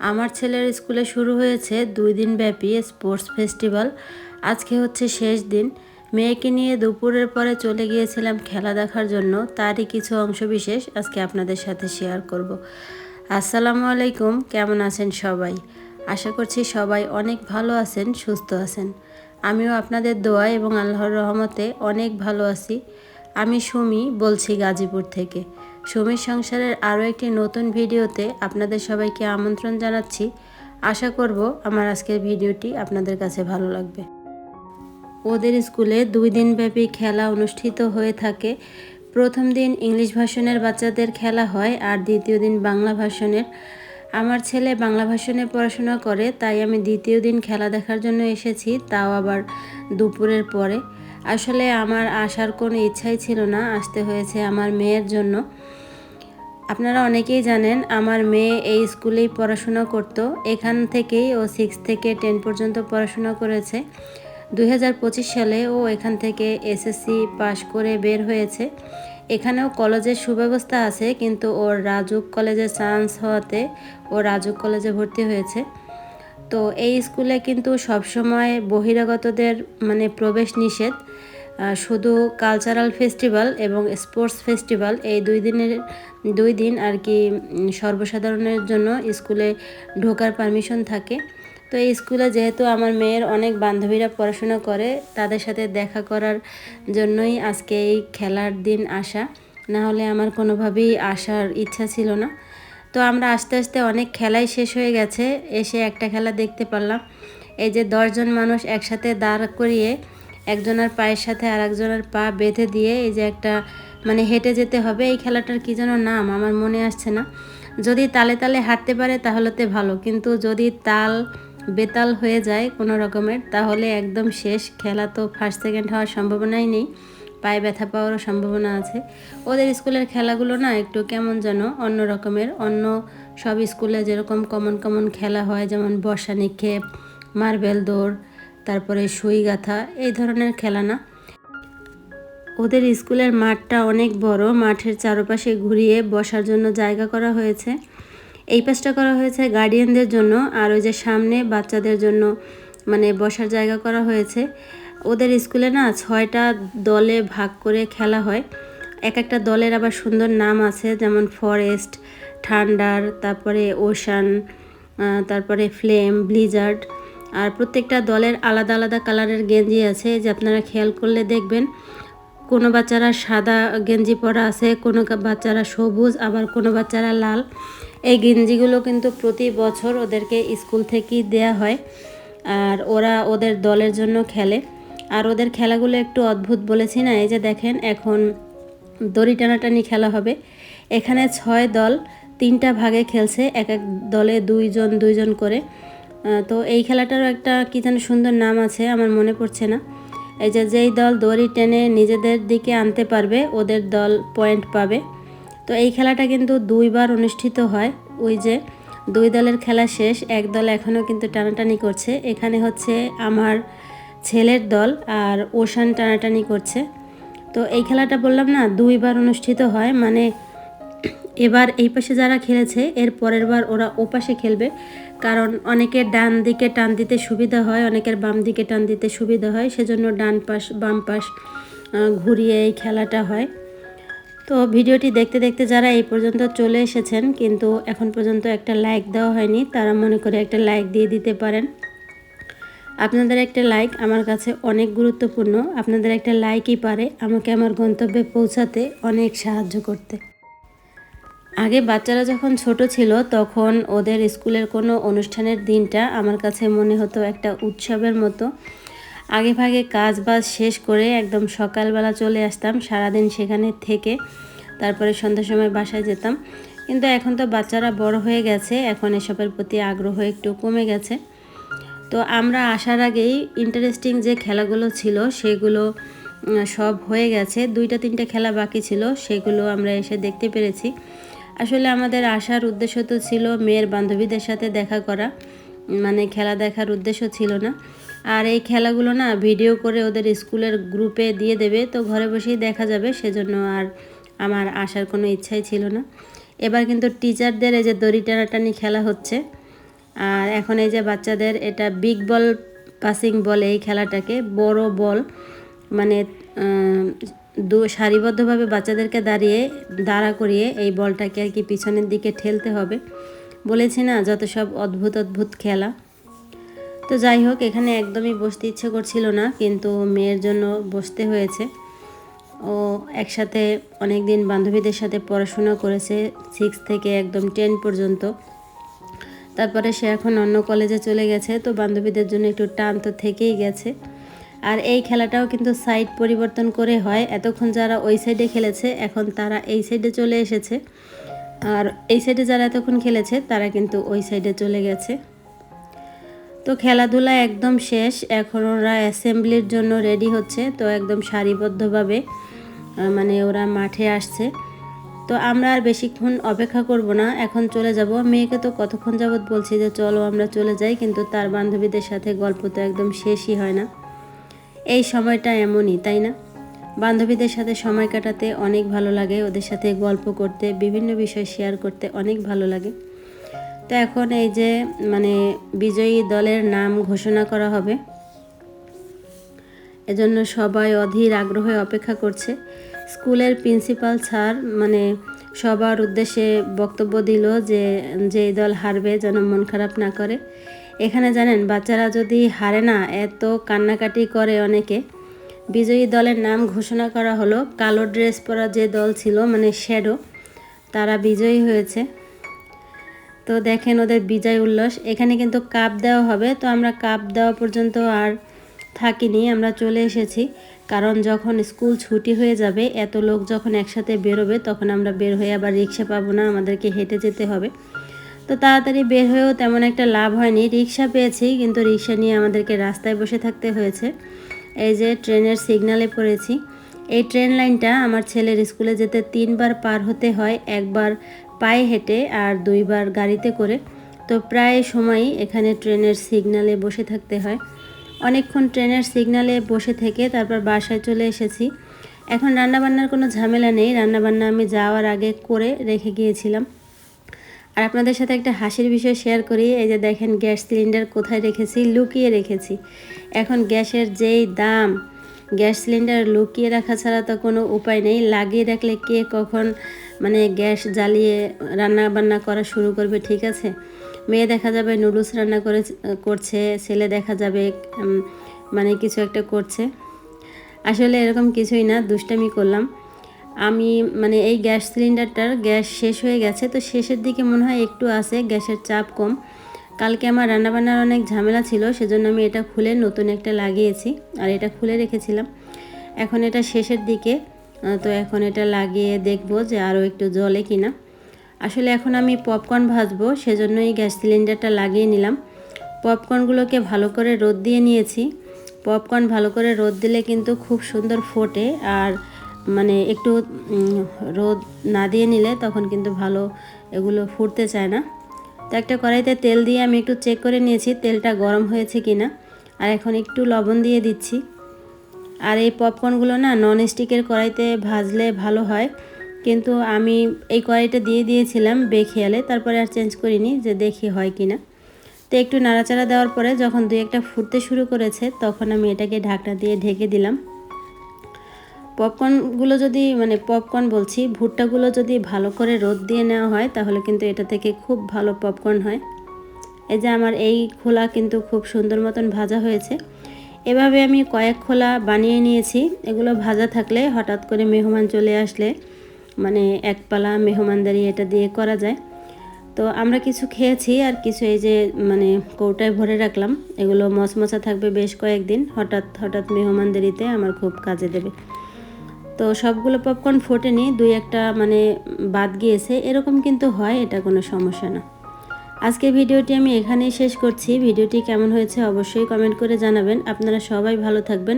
আমার ছেলের স্কুলে শুরু হয়েছে দুই দিন ব্যাপী স্পোর্টস ফেস্টিভ্যাল। আজকে হচ্ছে শেষ দিন। মেয়েকে নিয়ে দুপুরের পরে চলে গিয়েছিলাম খেলা দেখার জন্য। তারই কিছু অংশ বিশেষ আজকে আপনাদের সাথে শেয়ার করব। আসসালামু আলাইকুম, কেমন আছেন সবাই? আশা করছি সবাই অনেক ভালো আছেন, সুস্থ আছেন। আমিও আপনাদের দোয়া এবং আল্লাহর রহমতে অনেক ভালো আছি। আমি সুমি, বলছি গাজীপুর থেকে। সুমির সংসারের আরও একটি নতুন ভিডিওতে আপনাদের সবাইকে আমন্ত্রণ জানাচ্ছি। আশা করব আমার আজকের ভিডিওটি আপনাদের কাছে ভালো লাগবে। ওদের স্কুলে দুই দিনব্যাপী খেলা অনুষ্ঠিত হয়ে থাকে। প্রথম দিন ইংলিশ ভাষণের বাচ্চাদের খেলা হয় আর দ্বিতীয় দিন বাংলা ভাষণের আমার ছেলে বাংলা ভাষণে পড়াশোনা করে, তাই আমি দ্বিতীয় দিন খেলা দেখার জন্য এসেছি, তাও আবার দুপুরের পরে। আসলে আমার আসার কোনো ইচ্ছাই ছিল না আসতে হয়েছে আমার মেয়ের জন্য। আপনারা অনেকেই জানেন, আমার মেয়ে এই স্কুলেই পড়াশোনা করতো। এখান থেকেই ও সিক্স থেকে টেন পর্যন্ত পড়াশোনা করেছে। দুই হাজার পঁচিশ সালে ও এখান থেকে এসএসসি পাশ করে বের হয়েছে। এখানেও কলেজের সুব্যবস্থা আছে, কিন্তু ওর রাজুক কলেজে চান্স হওয়াতে ও রাজুক কলেজে ভর্তি হয়েছে। তো এই স্কুলে কিন্তু সবসময় বহিরাগতদের মানে প্রবেশ নিষেধ শুধু কালচারাল ফেস্টিভ্যাল এবং স্পোর্টস ফেস্টিভ্যাল এই দুই দিনের, দুই দিন আর কি সর্বসাধারণের জন্য স্কুলে ঢোকার পারমিশন থাকে। তো এই স্কুলে যেহেতু আমার মেয়ের অনেক বান্ধবীরা পড়াশোনা করে, তাদের সাথে দেখা করার জন্যই আজকে এই খেলার দিন আসা। না হলে আমার কোনোভাবেই আসার ইচ্ছা ছিল না। তো আমরা আস্তে আস্তে অনেক খেলাই শেষ হয়ে গেছে। এসে একটা খেলা দেখতে পারলাম। এই যে দশজন মানুষ একসাথে দাঁড় করিয়ে একজনের পায়ের সাথে আর একজনের পা বেঁধে দিয়ে এই যে একটা মানে হেঁটে যেতে হবে। এই খেলাটার কী যেন নাম? আমার মনে আসছে না। যদি তালে তালে হাঁটতে পারে তাহলে তো ভালো। কিন্তু যদি তাল বেতাল হয়ে যায় কোনো রকমের, তাহলে একদম শেষ। খেলা তো ফার্স্ট সেকেন্ড হওয়ার সম্ভাবনাই নেই। পায়ে ব্যথা পাওয়ারও সম্ভাবনা আছে। ওদের স্কুলের খেলাগুলো না একটু কেমন যেন অন্য রকমের, অন্য সব স্কুলে যেরকম কমন কমন খেলা হয়, যেমন বর্ষা নিক্ষেপ, মার্বেল দৌড়, তারপরে সুই গাথা, এই ধরনের খেলা না। ওদের স্কুলের মাঠটা অনেক বড়, মাঠের চারপাশে ঘুরিয়ে বসার জন্য জায়গা করা হয়েছে। এই পাশটা করা হয়েছে গার্ডিয়ানদের জন্য, আর ওই যে সামনে বাচ্চাদের জন্য মানে বসার জায়গা করা হয়েছে। ওদের স্কুলে না ছয়টা দলে ভাগ করে খেলা হয়। এক একটা দলের আবার সুন্দর নাম আছে, যেমন ফরেস্ট ঠান্ডার তারপরে ওশান তারপরে ফ্লেম ব্লিজার্ড আর প্রত্যেকটা দলের আলাদা আলাদা কালারের গেঞ্জি আছে। যে আপনারা খেয়াল করলে দেখবেন, কোনো বাচ্চারা সাদা গেঞ্জি পরা আছে, কোনো বাচ্চারা সবুজ, আবার কোনো বাচ্চারা লাল। এই গেঞ্জিগুলো কিন্তু প্রতি বছর ওদেরকে স্কুল থেকেই দেয়া হয়, আর ওরা ওদের দলের জন্য খেলে। আর ওদের খেলাগুলো একটু অদ্ভুত বলেছি না? এই যে দেখেন, এখন দড়ি টানাটানি খেলা হবে। এখানে ছয় দল, তিনটা ভাগে খেলছে, এক এক দলে দুইজন দুইজন করে। তো এই খেলাটারও একটা কী যেন সুন্দর নাম আছে, আমার মনে পড়ছে না। এই যে যেই দল দড়ি টেনে নিজেদের দিকে আনতে পারবে, ওদের দল পয়েন্ট পাবে। তো এই খেলাটা কিন্তু দুইবার অনুষ্ঠিত হয়। ওই যে দুই দলের খেলা শেষ, এক দল এখনও কিন্তু টানাটানি করছে। এখানে হচ্ছে আমার ছেলের দল আর ওশান টানাটানি করছে। তো এই খেলাটা বললাম না, দুইবার অনুষ্ঠিত হয়। মানে এবার এই পাশে যারা খেলেছে, এর পরের বার ওরা ও পাশে খেলবে। কারণ অনেকের ডান দিকে টান দিতে সুবিধা হয়, অনেকের বাম দিকে টান দিতে সুবিধা হয়। সেজন্য ডান পাশ, বাম পাশ ঘুরিয়ে এই খেলাটা হয়। তো ভিডিওটি দেখতে দেখতে যারা এই পর্যন্ত চলে এসেছেন, কিন্তু এখন পর্যন্ত একটা লাইক দেওয়া হয়নি, তারা মনে করে একটা লাইক দিয়ে দিতে পারেন। আপনাদের একটা লাইক আমার কাছে অনেক গুরুত্বপূর্ণ। আপনাদের একটা লাইকই পারে, আমাকে আমার গন্তব্যে পৌঁছাতে অনেক সাহায্য করতে। আগে বাচ্চারা যখন ছোট ছিল, তখন ওদের স্কুলের কোনো অনুষ্ঠানের দিনটা আমার কাছে মনে হতো একটা উৎসবের মতো। আগে ভাগে কাজ বাজ শেষ করে একদম সকালবেলা চলে আসতাম, সারাদিন সেখানে থেকে তারপরে সন্ধ্যার সময় বাসায় যেতাম। কিন্তু এখন তো বাচ্চারা বড় হয়ে গেছে, এখন এসবের প্রতি আগ্রহ একটু কমে গেছে। তো আমরা আসার আগেই ইন্টারেস্টিং যে খেলাগুলো ছিল, সেগুলো সব হয়ে গেছে। দুইটা তিনটা খেলা বাকি ছিল, সেগুলো আমরা এসে দেখতে পেরেছি। আসলে আমাদের আসার উদ্দেশ্য তো ছিল মেয়ের বান্ধবীদের সাথে দেখা করা মানে খেলা দেখার উদ্দেশ্য ছিল না। আর এই খেলাগুলো না ভিডিও করে ওদের স্কুলের গ্রুপে দিয়ে দেবে, তো ঘরে বসেই দেখা যাবে, সেজন্য আর আমার আসার কোনো ইচ্ছাই ছিল না। এবার কিন্তু টিচারদের এই যে দড়ি টানাটানি খেলা হচ্ছে আর এখন এই যে বাচ্চাদের এটা বিগ বল পাসিং বলে এই খেলাটাকে, বড় বল মানে দু, সারিবদ্ধভাবে বাচ্চাদেরকে দাঁড়িয়ে, দাঁড়া করিয়ে এই বলটাকে আর কি পিছনের দিকে ঠেলতে হবে। বলেছি না, যত সব অদ্ভুত অদ্ভুত খেলা। তো যাই হোক, এখানে একদমই বসতে ইচ্ছে করছিল না, কিন্তু মেয়ের জন্য বসতে হয়েছে। ও একসাথে অনেক দিন বান্ধবীদের সাথে পড়াশোনা করেছে সিক্স থেকে একদম টেন পর্যন্ত। তারপরে সে এখন অন্য কলেজে চলে গেছে। তো বান্ধবীদের জন্য একটু টান তো থেকেই গেছে। আর এই খেলাটাও কিন্তু সাইড পরিবর্তন করে হয়। এতক্ষণ যারা ওই সাইডে খেলেছে, এখন তারা এই সাইডে চলে এসেছে। আর এই সাইডে যারা এতক্ষণ খেলেছে, তারা কিন্তু ওই সাইডে চলে গেছে। তো খেলাধুলা একদম শেষ। এখন ওরা অ্যাসেম্বলির জন্য রেডি হচ্ছে। তো একদম সারিবদ্ধভাবে মানে ওরা মাঠে আসছে। তো আমরা আর বেশিক্ষণ অপেক্ষা করব না, এখন চলে যাব। মেয়েকে তো কতক্ষণ যাবৎ বলছি যে, চলো আমরা চলে যাই, কিন্তু তার বান্ধবীদের সাথে গল্প তো একদম শেষই হয় না। এই সময়টা এমনই, তাই না? বান্ধবীদের সাথে সময় কাটাতে অনেক ভালো লাগে, ওদের সাথে গল্প করতে, বিভিন্ন বিষয় শেয়ার করতে অনেক ভালো লাগে। তো এখন এই যে মানে বিজয়ী দলের নাম ঘোষণা করা হবে। এজন্য সবাই অধীর আগ্রহে অপেক্ষা করছে। স্কুলের প্রিন্সিপাল স্যার মানে সবার উদ্দেশ্যে বক্তব্য দিল যে যে দল হারবে যেন মন খারাপ না করে। এখানে জানেন, বাচ্চারা যদি হারে না, এত কান্নাকাটি করে অনেকে। বিজয়ী দলের নাম ঘোষণা করা হলো, কালো ড্রেস পরা যে দল ছিল মানে শ্যাডো, তারা বিজয়ী হয়েছে। তো দেখেন ওদের বিজয় উল্লাস। এখানে কিন্তু কাপ দেওয়া হবে, তো আমরা কাপ দেওয়া পর্যন্ত আর থাকিনি, আমরা চলে এসেছি। কারণ যখন স্কুল ছুটি হয়ে যাবে, এত লোক যখন একসাথে বেরোবে, তখন আমরা বের হয়ে আবার রিক্সা পাবো না, আমাদেরকে হেঁটে যেতে হবে। তো তাড়াতাড়ি বের হয়েও তেমন একটা লাভ হয়নি। রিক্সা পেয়েছি, কিন্তু রিক্সা নিয়ে আমাদেরকে রাস্তায় বসে থাকতে হয়েছে। এই যে ট্রেনের সিগনালে পড়েছি। এই ট্রেন লাইনটা আমার ছেলের স্কুলে যেতে তিনবার পার হতে হয়, একবার পায়ে হেঁটে আর দুইবার গাড়িতে করে। তো প্রায় সময়ই এখানে ট্রেনের সিগনালে বসে থাকতে হয়। অনেকক্ষণ ট্রেনের সিগনালে বসে থেকে তারপর বাসায় চলে এসেছি। এখন রান্নাবান্নার কোনো ঝামেলা নেই। রান্নাবান্না আমি যাওয়ার আগে করে রেখে গিয়েছিলাম। আর আপনাদের সাথে একটা হাসির বিষয় শেয়ার করি। এই যে দেখেন, গ্যাস সিলিন্ডার কোথায় রেখেছি? লুকিয়ে রেখেছি। এখন গ্যাসের যেই দাম, গ্যাস সিলিন্ডার লুকিয়ে রাখা ছাড়া তো কোনো উপায় নেই। লাগিয়ে রাখলে কে কখন মানে গ্যাস জ্বালিয়ে রান্না বান্না করা শুরু করবে, ঠিক আছে? মেয়ে দেখা যাবে, নুডলস রান্না করে, করছে, ছেলে দেখা যাবে মানে কিছু একটা করছে। আসলে এরকম কিছুই না, দুষ্টামি করলাম। আমি মানে এই গ্যাস সিলিন্ডারটার, গ্যাস শেষ হয়ে গেছে, তো শেষের দিকে মনে হয় একটু আছে, গ্যাসের চাপ কম। কালকে আমার রান্নাবান্নার অনেক ঝামেলা ছিল, সেজন্য আমি এটা খুলে নতুন একটা লাগিয়েছি, আর এটা খুলে রেখেছিলাম। এখন এটা শেষের দিকে, তো এখন এটা লাগিয়ে দেখব যে আরও একটু জলে কিনা। আসলে এখন আমি পপকর্ন ভাজবো, সেজন্যই গ্যাস সিলিন্ডারটা লাগিয়ে নিলাম। পপকর্নগুলোকে ভালো করে রোদ দিয়ে নিয়েছি। পপকর্ন ভালো করে রোদ দিলে কিন্তু খুব সুন্দর ফোটে আর মানে একটু রোদ না দিয়ে নিলে তখন কিন্তু ভালো এগুলো ফুটতে চায় না। তো একটা কড়াইতে তেল দিয়ে আমি একটু চেক করে নিয়েছি তেলটা গরম হয়েছে কি না আর এখন একটু লবণ দিয়ে দিচ্ছি। আর এই পপকর্নগুলো না নন স্টিকের কড়াইতে ভাজলে ভালো হয়। কিন্তু আমি এই কড়াইটা দিয়ে দিয়েছিলাম বেখেয়ালে, তারপরে আর চেঞ্জ করিনি যে দেখি হয় কি না তো একটু নাড়াচাড়া দেওয়ার পরে যখন দুই একটা ফুটতে শুরু করেছে, তখন আমি এটাকে ঢাকনা দিয়ে ঢেকে দিলাম। পপকর্নগুলো যদি মানে পপকর্ন বলছি, ভুট্টাগুলো যদি ভালো করে রোদ দিয়ে নেওয়া হয়, তাহলে কিন্তু এটা থেকে খুব ভালো পপকর্ন হয়। এই যে আমার এই খোলা কিন্তু খুব সুন্দর মতন ভাজা হয়েছে। এভাবে আমি কয়েক খোলা বানিয়ে নিয়েছি। এগুলো ভাজা থাকলে হঠাৎ করে মেহমান চলে আসলে মানে এক পালা মেহমানদারি এটা দিয়ে করা যায়। তো আমরা কিছু খেয়েছি আর কিছু এই যে মানে কৌটায় ভরে রাখলাম। এগুলো মচমচা থাকবে বেশ কয়েকদিন। হঠাৎ হঠাৎ মেহমানদারিতে আমার খুব কাজে দেবে। তো সবগুলো পপকর্ন ফোটেনি, দুই একটা মানে বাদ গিয়েছে। এরকম কিন্তু হয়, এটা কোনো সমস্যা না। আজকে ভিডিওটি আমি এখানেই শেষ করছি। ভিডিওটি কেমন হয়েছে অবশ্যই কমেন্ট করে জানাবেন। আপনারা সবাই ভালো থাকবেন।